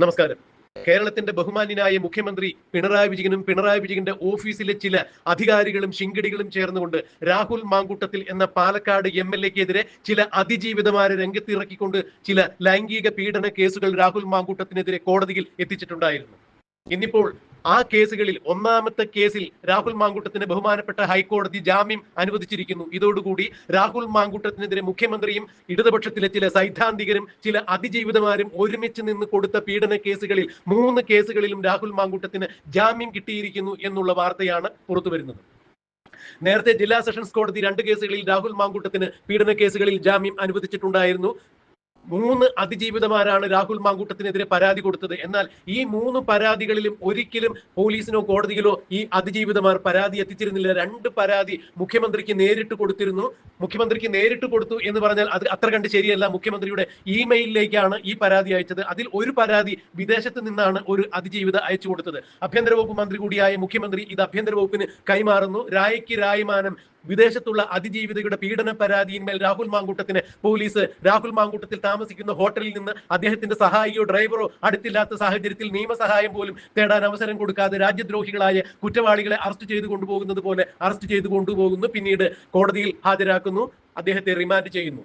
നമസ്കാരം. കേരളത്തിന്റെ ബഹുമാന്യനായ മുഖ്യമന്ത്രി പിണറായി വിജയനും പിണറായി വിജയന്റെ ഓഫീസിലെ ചില അധികാരികളും ശിങ്കടികളും ചേർന്നുകൊണ്ട് രാഹുൽ മാങ്കൂട്ടത്തിൽ എന്ന പാലക്കാട് എം എൽ എക്കെതിരെ ചില അതിജീവിതമാരെ രംഗത്തിറക്കിക്കൊണ്ട് ചില ലൈംഗിക പീഡന കേസുകൾ രാഹുൽ മാങ്കൂട്ടത്തിനെതിരെ കോടതിയിൽ എത്തിച്ചിട്ടുണ്ടായിരുന്നു. ഇന്നിപ്പോൾ ആ കേസുകളിൽ ഒന്നാമത്തെ കേസിൽ രാഹുൽ മാങ്കൂട്ടത്തിന് ബഹുമാനപ്പെട്ട ഹൈക്കോടതി ജാമ്യം അനുവദിച്ചിരിക്കുന്നു. ഇതോടുകൂടി രാഹുൽ മാങ്കൂട്ടത്തിനെതിരെ മുഖ്യമന്ത്രിയും ഇടതുപക്ഷത്തിലെ ചില സൈദ്ധാന്തികരും ചില അതിജീവിതമാരും ഒരുമിച്ച് നിന്ന് കൊടുത്ത പീഡന കേസുകളിൽ മൂന്ന് കേസുകളിലും രാഹുൽ മാങ്കൂട്ടത്തിന് ജാമ്യം കിട്ടിയിരിക്കുന്നു എന്നുള്ള വാർത്തയാണ് പുറത്തു വരുന്നത്. നേരത്തെ ജില്ലാ സെഷൻസ് കോടതി രണ്ട് കേസുകളിൽ രാഹുൽ മാങ്കൂട്ടത്തിന് പീഡന കേസുകളിൽ ജാമ്യം അനുവദിച്ചിട്ടുണ്ടായിരുന്നു. മൂന്ന് അതിജീവിതമാരാണ് രാഹുൽ മാങ്കൂട്ടത്തിനെതിരെ പരാതി കൊടുത്തത്. എന്നാൽ ഈ മൂന്ന് പരാതികളിലും ഒരിക്കലും പോലീസിനോ കോടതിയിലോ ഈ അതിജീവിതമാർ പരാതി എത്തിച്ചിരുന്നില്ല. രണ്ട് പരാതി മുഖ്യമന്ത്രിക്ക് നേരിട്ട് കൊടുത്തിരുന്നു. മുഖ്യമന്ത്രിക്ക് നേരിട്ട് കൊടുത്തു എന്ന് പറഞ്ഞാൽ അത് അത്ര കണ്ട് ശരിയല്ല. മുഖ്യമന്ത്രിയുടെ ഇമെയിലിലേക്കാണ് ഈ പരാതി അയച്ചത്. അതിൽ ഒരു പരാതി വിദേശത്ത് നിന്നാണ് ഒരു അതിജീവിത അയച്ചു കൊടുത്തത്. ആഭ്യന്തര വകുപ്പ് മന്ത്രി കൂടിയായ മുഖ്യമന്ത്രി ഇത് ആഭ്യന്തര വകുപ്പിന് കൈമാറുന്നു. രായയ്ക്ക് രായ്മാനം വിദേശത്തുള്ള അതിജീവിതയുടെ പീഡന പരാതിയിന്മേൽ രാഹുൽ മാങ്കൂട്ടത്തിന് പോലീസ് രാഹുൽ മാങ്കൂട്ടത്തിൽ താമസിക്കുന്ന ഹോട്ടലിൽ നിന്ന് അദ്ദേഹത്തിന്റെ സഹായിയോ ഡ്രൈവറോ അടുത്തില്ലാത്ത സാഹചര്യത്തിൽ നിയമസഹായം പോലും തേടാൻ അവസരം കൊടുക്കാതെ രാജ്യദ്രോഹികളായ കുറ്റവാളികളെ അറസ്റ്റ് ചെയ്തു കൊണ്ടുപോകുന്നത് പോലെ അറസ്റ്റ് ചെയ്തു കൊണ്ടുപോകുന്നു. പിന്നീട് കോടതിയിൽ ഹാജരാക്കുന്നു. അദ്ദേഹത്തെ റിമാൻഡ് ചെയ്യുന്നു.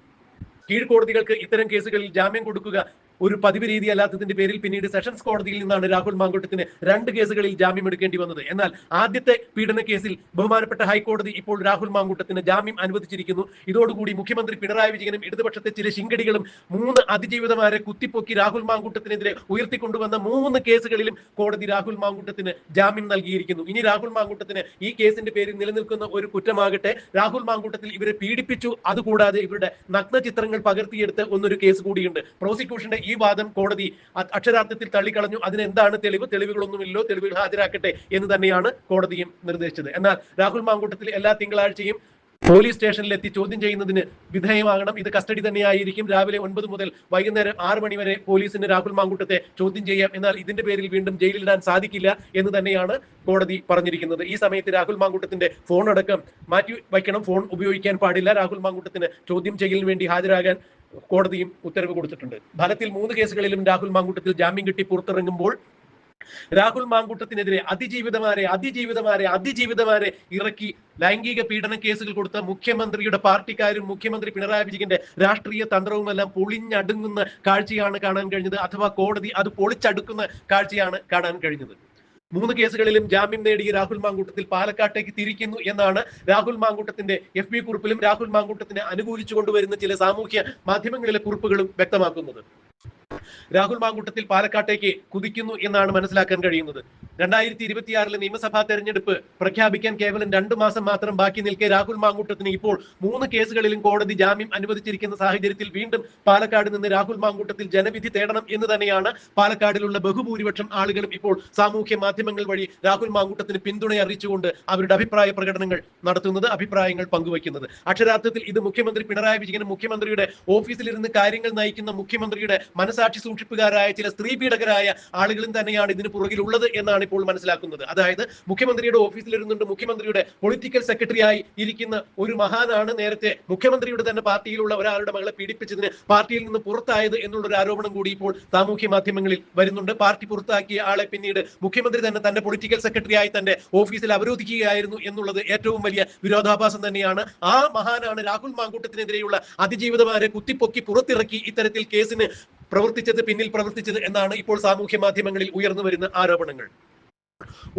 കീഴ്ക്കോടതികൾക്ക് ഇത്തരം കേസുകളിൽ ജാമ്യം കൊടുക്കുക ഒരു പതിവ് രീതി അല്ലാത്തതിന്റെ പേരിൽ പിന്നീട് സെഷൻസ് കോടതിയിൽ നിന്നാണ് രാഹുൽ മാങ്കൂട്ടത്തിന് രണ്ട് കേസുകളിൽ ജാമ്യം എടുക്കേണ്ടി വന്നത്. എന്നാൽ ആദ്യത്തെ പീഡന കേസിൽ ബഹുമാനപ്പെട്ട ഹൈക്കോടതി ഇപ്പോൾ രാഹുൽ മാങ്കൂട്ടത്തിന് ജാമ്യം അനുവദിച്ചിരിക്കുന്നു. ഇതോടുകൂടി മുഖ്യമന്ത്രി പിണറായി വിജയനും ഇടതുപക്ഷത്തെ ചില ശിങ്കടികളും മൂന്ന് അതിജീവിതമാരെ കുത്തിപ്പൊക്കി രാഹുൽ മാങ്കൂട്ടത്തിനെതിരെ ഉയർത്തിക്കൊണ്ടുവന്ന മൂന്ന് കേസുകളിലും കോടതി രാഹുൽ മാങ്കൂട്ടത്തിന് ജാമ്യം നൽകിയിരിക്കുന്നു. ഇനി രാഹുൽ മാങ്കൂട്ടത്തിന് ഈ കേസിന്റെ പേരിൽ നിലനിൽക്കുന്ന ഒരു കുറ്റമാകട്ടെ. രാഹുൽ മാങ്കൂട്ടത്തിൽ ഇവരെ പീഡിപ്പിച്ചു. അതുകൂടാതെ ഇവരുടെ നഗ്ന ചിത്രങ്ങൾ പകർത്തിയെടുത്ത് ഒന്നൊരു കേസ് കൂടിയുണ്ട്. പ്രോസിക്യൂഷന്റെ ഈ വാദം കോടതി അക്ഷരാർത്ഥത്തിൽ തള്ളിക്കളഞ്ഞു. അതിനെന്താണ് തെളിവ്? തെളിവുകളൊന്നുമില്ലോ. തെളിവുകൾ ഹാജരാക്കട്ടെ എന്ന് തന്നെയാണ് കോടതിയും നിർദ്ദേശിച്ചത്. എന്നാൽ രാഹുൽ മാങ്കൂട്ടത്തിൽ എല്ലാ തിങ്കളാഴ്ചയും പോലീസ് സ്റ്റേഷനിലെത്തി ചോദ്യം ചെയ്യുന്നതിന് വിധേയമാകണം. ഇത് കസ്റ്റഡി തന്നെയായിരിക്കും. രാവിലെ ഒൻപത് മുതൽ വൈകുന്നേരം ആറ് മണി വരെ പോലീസിന് രാഹുൽ മാങ്കൂട്ടത്തെ ചോദ്യം ചെയ്യാം. എന്നാൽ ഇതിന്റെ പേരിൽ വീണ്ടും ജയിലിടാൻ സാധിക്കില്ല എന്ന് തന്നെയാണ് കോടതി പറഞ്ഞിരിക്കുന്നത്. ഈ സമയത്ത് രാഹുൽ മാങ്കൂട്ടത്തിന്റെ ഫോൺ അടക്കം മാറ്റി വയ്ക്കണം. ഫോൺ ഉപയോഗിക്കാൻ പാടില്ല. രാഹുൽ മാങ്കൂട്ടത്തിന് ചോദ്യം ചെയ്യലിന് വേണ്ടി ഹാജരാകാൻ കോടതിയും ഉത്തരവ് കൊടുത്തിട്ടുണ്ട്. ഫലത്തിൽ മൂന്ന് കേസുകളിലും രാഹുൽ മാങ്കൂട്ടത്തിൽ ജാമ്യം കിട്ടി പുറത്തിറങ്ങുമ്പോൾ രാഹുൽ മാങ്കൂട്ടത്തിനെതിരെ അതിജീവിതമാരെ അതിജീവിതമാരെ അതിജീവിതമാരെ ഇറക്കി ലൈംഗിക പീഡന കേസുകൾ കൊടുത്ത മുഖ്യമന്ത്രിയുടെ പാർട്ടിക്കാരും മുഖ്യമന്ത്രി പിണറായി വിജയന്റെ രാഷ്ട്രീയ തന്ത്രവുമെല്ലാം പൊളിഞ്ഞടുങ്ങുന്ന കാഴ്ചയാണ് കാണാൻ കഴിഞ്ഞത്. അഥവാ കോടതി അത് പൊളിച്ചടുക്കുന്ന കാഴ്ചയാണ് കാണാൻ കഴിഞ്ഞത്. മൂന്ന് കേസുകളിലും ജാമ്യം നേടിയ രാഹുൽ മാങ്കൂട്ടത്തിൽ പാലക്കാട്ടേക്ക് തിരിക്കുന്നു എന്നാണ് രാഹുൽ മാങ്കൂട്ടത്തിന്റെ എഫ് ബി കുറിപ്പിലും രാഹുൽ മാങ്കൂട്ടത്തിനെ അനുകൂലിച്ചു കൊണ്ടുവരുന്ന ചില സാമൂഹ്യ മാധ്യമങ്ങളിലെ കുറിപ്പുകളും വ്യക്തമാക്കുന്നത്. രാഹുൽ മാങ്കൂട്ടത്തിൽ പാലക്കാട്ടേക്ക് കുതിക്കുന്നു എന്നാണ് മനസ്സിലാക്കാൻ കഴിയുന്നത്. രണ്ടായിരത്തി ഇരുപത്തിയാറിലെ നിയമസഭാ തെരഞ്ഞെടുപ്പ് പ്രഖ്യാപിക്കാൻ കേവലം രണ്ടു മാസം മാത്രം ബാക്കി നിൽക്കെ രാഹുൽ മാങ്കൂട്ടത്തിന് ഇപ്പോൾ മൂന്ന് കേസുകളിലും കോടതി ജാമ്യം അനുവദിച്ചിരിക്കുന്ന സാഹചര്യത്തിൽ വീണ്ടും പാലക്കാട് നിന്ന് രാഹുൽ മാങ്കൂട്ടത്തിൽ ജനവിധി തേടണം എന്ന് തന്നെയാണ് പാലക്കാടിലുള്ള ബഹുഭൂരിപക്ഷം ആളുകളും ഇപ്പോൾ സാമൂഹ്യ മാധ്യമങ്ങൾ വഴി രാഹുൽ മാങ്കൂട്ടത്തിന് പിന്തുണ അറിയിച്ചുകൊണ്ട് അവരുടെ അഭിപ്രായ പ്രകടനങ്ങൾ നടത്തുന്നത് അഭിപ്രായങ്ങൾ പങ്കുവയ്ക്കുന്നത്. അക്ഷരാർത്ഥത്തിൽ ഇത് മുഖ്യമന്ത്രി പിണറായി വിജയനും മുഖ്യമന്ത്രിയുടെ ഓഫീസിലിരുന്ന് കാര്യങ്ങൾ നയിക്കുന്ന മുഖ്യമന്ത്രിയുടെ മനസാക്ഷി സൂക്ഷിപ്പുകാരായ ചില സ്ത്രീ പീഡകരായ ആളുകളും തന്നെയാണ് ഇതിന് പുറകിലുള്ളത് എന്നാണ് ഇപ്പോൾ മനസ്സിലാക്കുന്നത്. അതായത് മുഖ്യമന്ത്രിയുടെ ഓഫീസിലിരുന്നുണ്ട് മുഖ്യമന്ത്രിയുടെ പൊളിറ്റിക്കൽ സെക്രട്ടറി ആയി ഇരിക്കുന്ന ഒരു മഹാനാണ് നേരത്തെ മുഖ്യമന്ത്രിയുടെ തന്നെ പാർട്ടിയിലുള്ള ഒരാളുടെ മകളെ പീഡിപ്പിച്ചതിന് പാർട്ടിയിൽ നിന്ന് പുറത്തായത് എന്നുള്ള ഒരു ആരോപണം കൂടി ഇപ്പോൾ സാമൂഹ്യ മാധ്യമങ്ങളിൽ വരുന്നുണ്ട്. പാർട്ടി പുറത്താക്കിയ ആളെ പിന്നീട് മുഖ്യമന്ത്രി തന്നെ തന്റെ പൊളിറ്റിക്കൽ സെക്രട്ടറി ആയി തന്റെ ഓഫീസിൽ അവരോധിക്കുകയായിരുന്നു എന്നുള്ളത് ഏറ്റവും വലിയ വിരോധാഭാസം തന്നെയാണ്. ആ മഹാനാണ് രാഹുൽ മാങ്കൂട്ടത്തിനെതിരെയുള്ള അതിജീവിതമാരെ കുത്തിപ്പൊക്കി പുറത്തിറക്കി ഇത്തരത്തിൽ കേസിന് പ്രവർത്തിച്ചത് പിന്നിൽ പ്രവർത്തിച്ചത് എന്നാണ് ഇപ്പോൾ സാമൂഹ്യ മാധ്യമങ്ങളിൽ ഉയർന്നു വരുന്ന ആരോപണങ്ങൾ.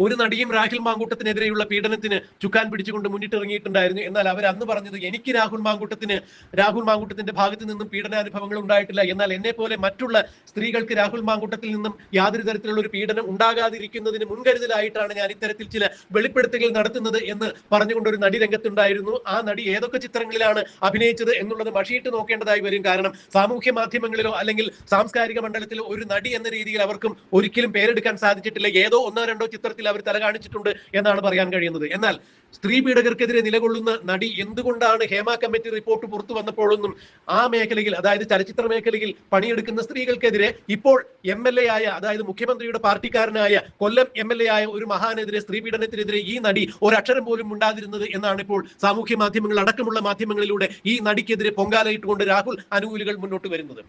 ഒരു നടിയും രാഹുൽ മാങ്കൂട്ടത്തിനെതിരെയുള്ള പീഡനത്തിന് ചുക്കാൻ പിടിച്ചുകൊണ്ട് മുന്നിട്ടിറങ്ങിയിട്ടുണ്ടായിരുന്നു. എന്നാൽ അവർ അന്ന് പറഞ്ഞത് എനിക്ക് രാഹുൽ മാങ്കൂട്ടത്തിന് രാഹുൽ മാങ്കൂട്ടത്തിന്റെ ഭാഗത്ത് നിന്നും പീഡനാനുഭവങ്ങൾ ഉണ്ടായിട്ടില്ല. എന്നാൽ എന്നെ പോലെ മറ്റുള്ള സ്ത്രീകൾക്ക് രാഹുൽ മാങ്കൂട്ടത്തിൽ നിന്നും യാതൊരു തരത്തിലുള്ള ഒരു പീഡനം ഉണ്ടാകാതിരിക്കുന്നതിന് മുൻകരുതലായിട്ടാണ് ഞാൻ ഇത്തരത്തിൽ ചില വെളിപ്പെടുത്തലുകൾ നടത്തുന്നത് എന്ന് പറഞ്ഞുകൊണ്ട് ഒരു നടി രംഗത്തുണ്ടായിരുന്നു. ആ നടി ഏതൊക്കെ ചിത്രങ്ങളിലാണ് അഭിനയിച്ചത് എന്നുള്ളത് മഷിയിട്ട് നോക്കേണ്ടതായി വരും. കാരണം സാമൂഹ്യ മാധ്യമങ്ങളിലോ അല്ലെങ്കിൽ സാംസ്കാരിക മണ്ഡലത്തിലോ ഒരു നടി എന്ന രീതിയിൽ അവർക്കും ഒരിക്കലും പേരെടുക്കാൻ സാധിച്ചിട്ടില്ല. ഏതോ ഒന്നോ രണ്ടോ ചിത്രത്തിൽ അവർ തല കാണിച്ചിട്ടുണ്ട് എന്നാണ് പറയാൻ കഴിയുന്നത്. എന്നാൽ സ്ത്രീ പീഡകർക്കെതിരെ നിലകൊള്ളുന്ന നടി എന്തുകൊണ്ടാണ് ഹേമ കമ്മിറ്റി റിപ്പോർട്ട് പുറത്തു വന്നപ്പോഴൊന്നും ആ മേഖലയിൽ അതായത് ചലച്ചിത്ര മേഖലയിൽ പണിയെടുക്കുന്ന സ്ത്രീകൾക്കെതിരെ ഇപ്പോൾ എം എൽ എ ആയ അതായത് മുഖ്യമന്ത്രിയുടെ പാർട്ടിക്കാരനായ കൊല്ലം എം എൽ എ ആയ ഒരു മഹാനെതിരെ സ്ത്രീ പീഡനത്തിനെതിരെ ഈ നടി ഒരക്ഷരം പോലും ഉണ്ടാതിരുന്നത് എന്നാണ് ഇപ്പോൾ സാമൂഹ്യ മാധ്യമങ്ങൾ അടക്കമുള്ള മാധ്യമങ്ങളിലൂടെ ഈ നടിക്കെതിരെ പൊങ്കാലയിട്ടുകൊണ്ട് രാഹുൽ അനുകൂലികൾ മുന്നോട്ട് വരുന്നത്.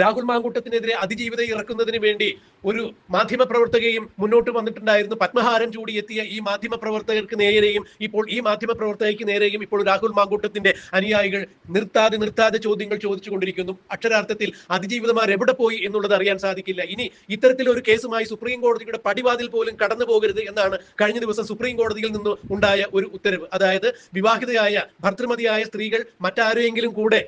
രാഹുൽ മാങ്കൂട്ടത്തിനെതിരെ അതിജീവിതം ഇറക്കുന്നതിന് വേണ്ടി ഒരു മാധ്യമ പ്രവർത്തകയും മുന്നോട്ട് വന്നിട്ടുണ്ടായിരുന്നു. പത്മഹാരം ചൂടിയെത്തിയ ഈ മാധ്യമ പ്രവർത്തകർക്ക് നേരെയും ഇപ്പോൾ ഈ മാധ്യമ പ്രവർത്തകയ്ക്ക് നേരെയും ഇപ്പോൾ രാഹുൽ മാങ്കൂട്ടത്തിന്റെ അനുയായികൾ നിർത്താതെ നിർത്താതെ ചോദ്യങ്ങൾ ചോദിച്ചുകൊണ്ടിരിക്കുന്നു. അക്ഷരാർത്ഥത്തിൽ അതിജീവിതമാർ എവിടെ പോയി എന്നുള്ളത് അറിയാൻ സാധിക്കില്ല. ഇനി ഇത്തരത്തിലൊരു കേസുമായി സുപ്രീം കോടതിയുടെ പടിവാതിൽ പോലും കടന്നു പോകരുത് എന്നാണ് കഴിഞ്ഞ ദിവസം സുപ്രീം കോടതിയിൽ നിന്ന് ഉണ്ടായ ഒരു ഉത്തരവ്. അതായത് വിവാഹിതയായ ഭർത്തൃമതിയായ സ്ത്രീകൾ മറ്റാരെയെങ്കിലും കൂടെ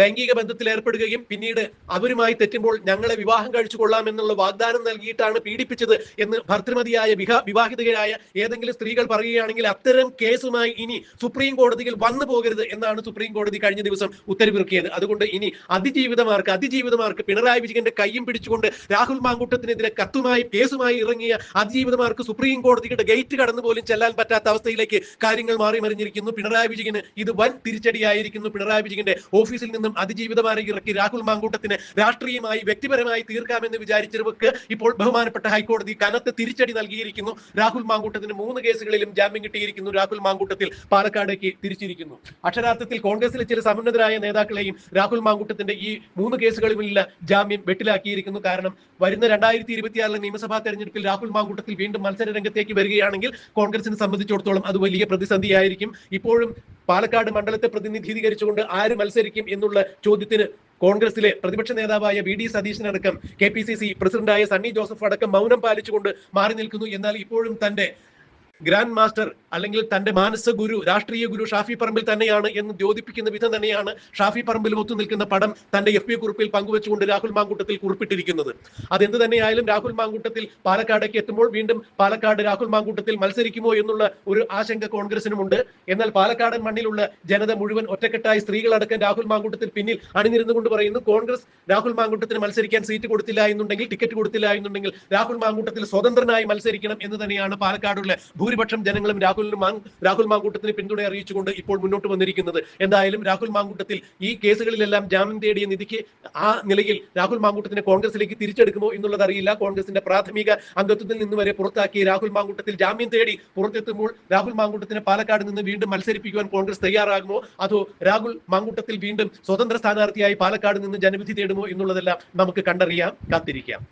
ലൈംഗിക ബന്ധത്തിൽ ഏർപ്പെടുകയും പിന്നീട് അവരുമായി തെറ്റുമ്പോൾ ഞങ്ങളെ വിവാഹം കഴിച്ചു കൊള്ളാം എന്നുള്ള വാഗ്ദാനം നൽകിയിട്ടാണ് പീഡിപ്പിച്ചത് എന്ന് ഭർത്തൃമതിയായ വിവാ വിവാഹിതയായ ഏതെങ്കിലും സ്ത്രീകൾ പറയുകയാണെങ്കിൽ അത്തരം കേസുമായി ഇനി സുപ്രീം കോടതിയിൽ വന്നു പോകരുത് എന്നാണ് സുപ്രീം കോടതി കഴിഞ്ഞ ദിവസം ഉത്തരവിറക്കിയത്. അതുകൊണ്ട് ഇനി അതിജീവിതമാർക്ക് അതിജീവിതമാർക്ക് പിണറായി വിജയന്റെ കൈയും പിടിച്ചുകൊണ്ട് രാഹുൽ മാങ്കൂട്ടത്തിനെതിരെ കത്തുമായി കേസുമായി ഇറങ്ങിയ അതിജീവിതമാർക്ക് സുപ്രീം കോടതിയുടെ ഗേറ്റ് കടന്നു പോലും ചെല്ലാൻ പറ്റാത്ത അവസ്ഥയിലേക്ക് കാര്യങ്ങൾ മാറി മറിഞ്ഞിരിക്കുന്നു പിണറായി വിജയന് ഇത് വൻ തിരിച്ചടിയായിരിക്കുന്നു. പിണറായി വിജയന്റെ ഓഫീസിൽ നിന്നും അതിജീവിതമാരെ ഇറക്കി രാഹുൽ മാങ്കൂട്ടത്തിന് രാഷ്ട്രീയമായി വ്യക്തിപരമായി തീർക്കാമെന്ന് വിചാരിച്ചവർക്ക് ഇപ്പോൾ ബഹുമാനപ്പെട്ട ഹൈക്കോടതി കനത്ത തിരിച്ചടി നൽകിയിരിക്കുന്നു. രാഹുൽ മാങ്കൂട്ടത്തിന് മൂന്ന് കേസുകളിലും ജാമ്യം കിട്ടിയിരിക്കുന്നു. രാഹുൽ മാങ്കൂട്ടത്തിൽ പാലക്കാടേക്ക് തിരിച്ചിരിക്കുന്നു. അക്ഷരാർത്ഥത്തിൽ കോൺഗ്രസിലെ ചില സമുന്നതരായ നേതാക്കളെയും രാഹുൽ മാങ്കൂട്ടത്തിന്റെ ഈ മൂന്ന് കേസുകളിലുള്ള ജാമ്യം വെട്ടിലാക്കിയിരിക്കുന്നു. കാരണം വരുന്ന രണ്ടായിരത്തി ഇരുപത്തിയാറിലെ നിയമസഭാ തെരഞ്ഞെടുപ്പിൽ രാഹുൽ മാങ്കൂട്ടത്തിൽ വീണ്ടും മത്സര രംഗത്തേക്ക് വരികയാണെങ്കിൽ കോൺഗ്രസിനെ സംബന്ധിച്ചിടത്തോളം അത് വലിയ പ്രതിസന്ധിയായിരിക്കും. ഇപ്പോഴും പാലക്കാട് മണ്ഡലത്തെ പ്രതിനിധീകരിച്ചുകൊണ്ട് ആര് മത്സരിക്കും എന്നുള്ള ചോദ്യത്തിന് കോൺഗ്രസിലെ പ്രതിപക്ഷ നേതാവായ വി ഡി സതീശനടക്കം കെ പി സി സി പ്രസിഡന്റായ സണ്ണി ജോസഫ് അടക്കം മൗനം പാലിച്ചുകൊണ്ട് മാറി നിൽക്കുന്നു. എന്നാൽ ഇപ്പോഴും തന്റെ ഗ്രാൻഡ് മാസ്റ്റർ അല്ലെങ്കിൽ തന്റെ മാനസ ഗുരു രാഷ്ട്രീയ ഗുരു ഷാഫി പറമ്പിൽ തന്നെയാണ് എന്ന് ദ്യോതിപ്പിക്കുന്ന വിധം തന്നെയാണ് ഷാഫി പറമ്പിൽ ഒത്തു നിൽക്കുന്ന പടം തന്റെ എഫ് പി കുറിപ്പിൽ പങ്കുവെച്ചുകൊണ്ട് രാഹുൽ മാങ്കൂട്ടത്തിൽ കുറിപ്പിട്ടിരിക്കുന്നത്. അതെന്ത് തന്നെയായാലും രാഹുൽ മാങ്കൂട്ടത്തിൽ പാലക്കാടേക്ക് എത്തുമ്പോൾ വീണ്ടും പാലക്കാട് രാഹുൽ മാങ്കൂട്ടത്തിൽ മത്സരിക്കുമോ എന്നുള്ള ഒരു ആശങ്ക കോൺഗ്രസിനുമുണ്ട്. എന്നാൽ പാലക്കാടൻ മണ്ണിലുള്ള ജനത മുഴുവൻ ഒറ്റക്കെട്ടായി സ്ത്രീകളടക്കം രാഹുൽ മാങ്കൂട്ടത്തിൽ പിന്നിൽ അണിനിരുന്നുകൊണ്ട് പറയുന്നു കോൺഗ്രസ് രാഹുൽ മാങ്കൂട്ടത്തിന് മത്സരിക്കാൻ സീറ്റ് കൊടുത്തില്ല എന്നുണ്ടെങ്കിൽ ടിക്കറ്റ് കൊടുത്തില്ല എന്നുണ്ടെങ്കിൽ രാഹുൽ മാങ്കൂട്ടത്തിൽ സ്വതന്ത്രനായി മത്സരിക്കണം എന്ന് തന്നെയാണ് പാലക്കാടുള്ള ഭൂരിപക്ഷം ജനങ്ങളും രാഹുൽ രാഹുൽ മാങ്കൂട്ടത്തിന് പിന്തുണ അറിയിച്ചുകൊണ്ട് ഇപ്പോൾ മുന്നോട്ട് വന്നിരിക്കുന്നത്. എന്തായാലും രാഹുൽ മാങ്കൂട്ടത്തിൽ ഈ കേസുകളിലെല്ലാം ജാമ്യം തേടിയ നിധിക്ക് ആ നിലയിൽ രാഹുൽ മാങ്കൂട്ടത്തിനെ കോൺഗ്രസിലേക്ക് തിരിച്ചെടുക്കുമോ എന്നുള്ളത് അറിയില്ല. കോൺഗ്രസിന്റെ പ്രാഥമിക അംഗത്വത്തിൽ നിന്ന് വരെ പുറത്താക്കി രാഹുൽ മാങ്കൂട്ടത്തിൽ ജാമ്യം തേടി പുറത്തെത്തുമ്പോൾ രാഹുൽ മാങ്കൂട്ടത്തിനെ പാലക്കാട് നിന്ന് വീണ്ടും മത്സരിപ്പിക്കുവാൻ കോൺഗ്രസ് തയ്യാറാകുമോ? അതോ രാഹുൽ മാങ്കൂട്ടത്തിൽ വീണ്ടും സ്വതന്ത്ര സ്ഥാനാർത്ഥിയായി പാലക്കാട് നിന്ന് ജനവിധി തേടുമോ എന്നുള്ളതെല്ലാം നമുക്ക് കണ്ടറിയാം കാത്തിരിക്കാം.